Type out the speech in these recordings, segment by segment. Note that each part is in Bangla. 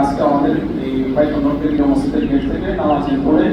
আজকে আমাদের এই বাইতুল্লাহ মসজিদের গেট থেকে নামাজের পরে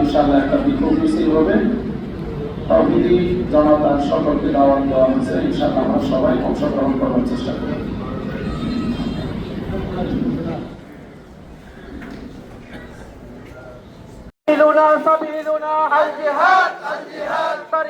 ইনশাআল্লাহ একটা বিক্ষোভ মিছিল হবে। প্রভৃতি জনতার সকলকে দাওয়াত দেওয়া হয়েছে ইনশাআল্লাহ আমরা সবাই অংশগ্রহণ করার চেষ্টা করি سبيلنا الجهاد الجهاد